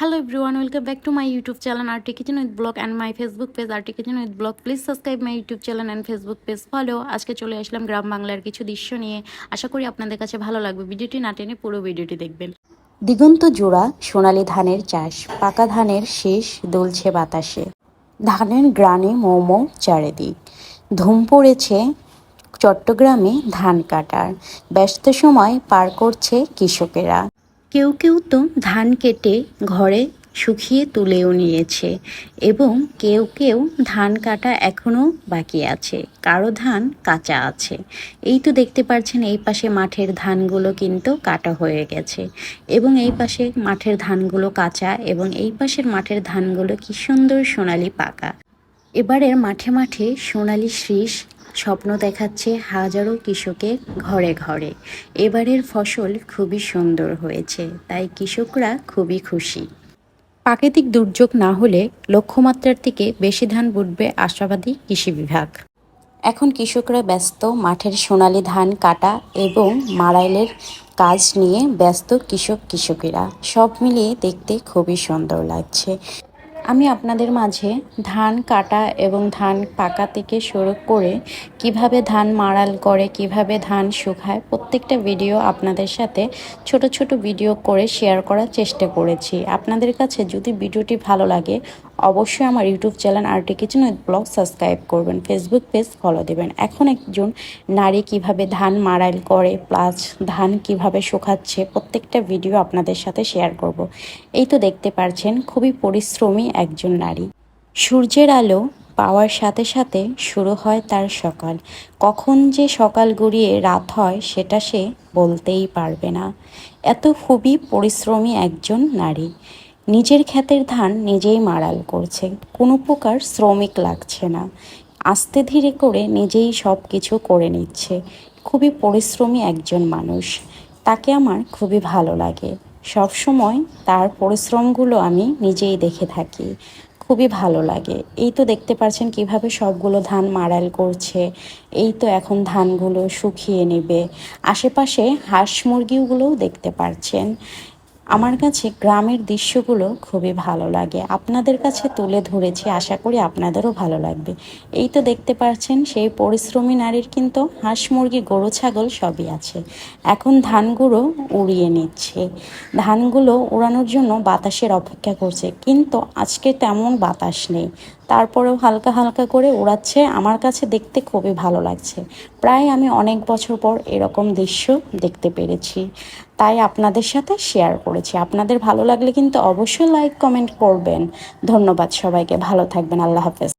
Hello everyone welcome back to my YouTube channel R Arti kitchen with blog and my Facebook page Arti kitchen with blog please subscribe my YouTube channel and Facebook page follow আজকে চলে আসলাম গ্রাম বাংলার কিছু দৃশ্য নিয়ে। আশা করি আপনাদের কাছে ভালো লাগবে। ভিডিওটি না টেনে পুরো ভিডিওটি দেখবেন। দিগন্ত জোড়া, সোনালি ধানের চাষ, পাকা ধানের শেষ দুলছে বাতাসে। ধানের গ্রানে মোমো চারিদিক। ধুম পড়েছে চট্টগ্রামে ধান কাটার। ব্যস্ত সময় পার করছে কৃষকেরা। কেউ কেউ তো ধান কেটে ঘরে শুকিয়ে তুলেও নিয়েছে এবং কেউ কেউ ধান কাটা এখনও বাকি আছে। কারও ধান কাঁচা আছে। এই তো দেখতে পাচ্ছেন এই পাশে মাঠের ধানগুলো কিন্তু কাটা হয়ে গেছে এবং এই পাশে মাঠের ধানগুলো কাঁচা এবং এই পাশের মাঠের ধানগুলো কি সুন্দর সোনালি পাকা। এবারের মাঠে মাঠে সোনালি শীষ স্বপ্ন দেখাচ্ছে হাজারো কৃষকের ঘরে ঘরে। এবারের ফসল খুবই সুন্দর হয়েছে, তাই কৃষকরা খুবই খুশি। প্রাকৃতিক দুর্যোগ না হলে লক্ষ্যমাত্রার থেকে বেশি ধান বুটবে আশাবাদী কৃষি বিভাগ। এখন কৃষকরা ব্যস্ত, মাঠের সোনালি ধান কাটা এবং মারাইলের কাজ নিয়ে ব্যস্ত কৃষক কৃষকেরা। সব মিলিয়ে দেখতে খুবই সুন্দর লাগছে। আমি আপনাদের মাঝে ধান কাটা এবং ধান পাকা থেকে শুরু করে কীভাবে ধান মাড়াল করে, কীভাবে ধান শুকায়, প্রত্যেকটা ভিডিও আপনাদের সাথে ছোট ছোট ভিডিও করে শেয়ার করার চেষ্টা করেছি। আপনাদের কাছে যদি ভিডিওটি ভালো লাগে অবশ্যই আমার YouTube channel Arti kitchen with blog subscribe করবেন। ফেসবুক পেজ ফলো দেবেন। এখন একজন নারী কীভাবে ধান মারাইল করে, প্লাস ধান কীভাবে শুকাচ্ছে, প্রত্যেকটা ভিডিও আপনাদের সাথে শেয়ার করব। এই তো দেখতে পারছেন, খুবই পরিশ্রমী একজন নারী। সূর্যের আলো পাওয়ার সাথে সাথে শুরু হয় তার সকাল। কখন যে সকাল গড়িয়ে রাত হয়, সেটা সে বলতেই পারবে না। এত খুবই পরিশ্রমী একজন নারী। নিজের ক্ষেতের ধান নিজেই মাড়াল করছে। কোনো প্রকার শ্রমিক লাগছে না। আস্তে ধীরে করে নিজেই সব কিছু করে নিচ্ছে। খুবই পরিশ্রমী একজন মানুষ। তাকে আমার খুবই ভালো লাগে। সব সময় তার পরিশ্রমগুলো আমি নিজেই দেখে থাকি। খুবই ভালো লাগে। এই তো দেখতে পাচ্ছেন কীভাবে সবগুলো ধান মাড়াল করছে। এই তো এখন ধানগুলো শুকিয়ে নেবে। আশেপাশে হাঁস মুরগিগুলোও দেখতে পাচ্ছেন আমার কাছে গ্রামের দৃশ্যগুলো খুবই ভালো লাগে। আপনাদের কাছে তুলে ধরেছি, আশা করি আপনাদেরও ভালো লাগবে। এই তো দেখতে পাচ্ছেন, সেই পরিশ্রমী নারীর কিন্তু হাঁস, মুরগি, গরু, ছাগল সবই আছে। এখন ধানগুলো উড়িয়ে নিচ্ছে। ধানগুলো উড়ানোর জন্য বাতাসের অপেক্ষা করছে, কিন্তু আজকে তেমন বাতাস নেই। তারপরেও হালকা হালকা করে উড়াচ্ছে, আমার কাছে দেখতে খুবই ভালো লাগছে। প্রায় আমি অনেক বছর পর এরকম দৃশ্য দেখতে পেরেছি। তাই আপনাদের সাথে শেয়ার করেছি। আপনাদের ভালো লাগলে কিন্তু অবশ্যই লাইক কমেন্ট করবেন। ধন্যবাদ সবাইকে। ভালো থাকবেন। আল্লাহ হাফেজ।